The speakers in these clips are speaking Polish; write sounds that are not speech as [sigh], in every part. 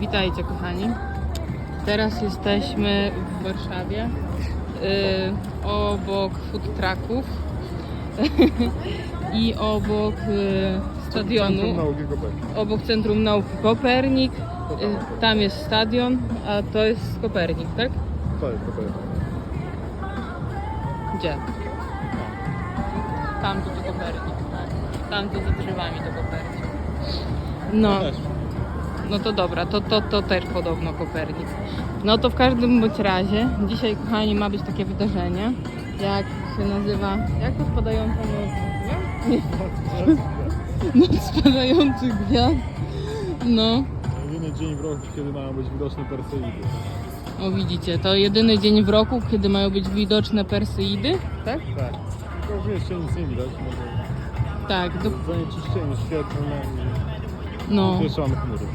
Witajcie kochani. Teraz jesteśmy w Warszawie y, obok food trucków [laughs] i obok y, stadionu, Centrum Nauki Kopernik. obok Centrum Nauki Kopernik. Y, tam jest stadion, a to jest Kopernik, tak? To jest Kopernik. Gdzie? Tam to, to Kopernik. Tam to za drzewami to Kopernik. No. No to dobra, to, to, to też podobno Kopernik. No to w każdym bądź razie, dzisiaj kochani ma być takie wydarzenie, jak się nazywa, jak to spadająca noc? Nie, [laughs] noc spadających gwiazd. No, Jedyny dzień w roku, kiedy mają być widoczne Perseidy. o widzicie, to jedyny dzień w roku, kiedy mają być widoczne Perseidy, tak? Tak. Tylko mieście nic nie widać. Może Tak, do, zanieczyszczenie świetlne no. i mieszamy chmury.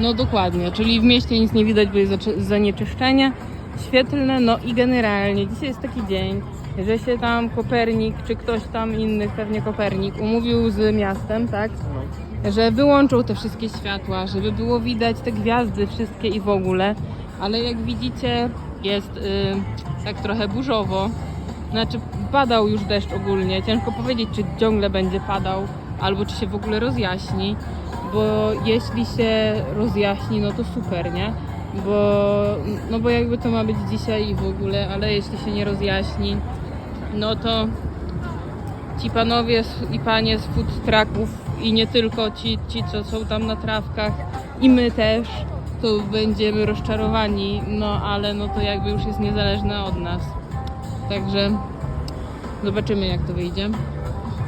No dokładnie, czyli w mieście nic nie widać, bo jest zanieczyszczenie świetlne, no i generalnie dzisiaj jest taki dzień, że się tam Kopernik, czy ktoś tam inny, pewnie Kopernik, umówił z miastem, tak, że wyłączą te wszystkie światła, żeby było widać te gwiazdy wszystkie i w ogóle, ale jak widzicie jest y, tak trochę burzowo, znaczy padał już deszcz ogólnie, ciężko powiedzieć, czy ciągle będzie padał, albo czy się w ogóle rozjaśni, bo jeśli się rozjaśni, no to super, nie? Bo, no bo jakby to ma być dzisiaj i w ogóle, ale jeśli się nie rozjaśni, no to ci panowie i panie z food trucków i nie tylko ci, ci, co są tam na trawkach i my też, to będziemy rozczarowani, no ale no to jakby już jest niezależne od nas. Także zobaczymy jak to wyjdzie.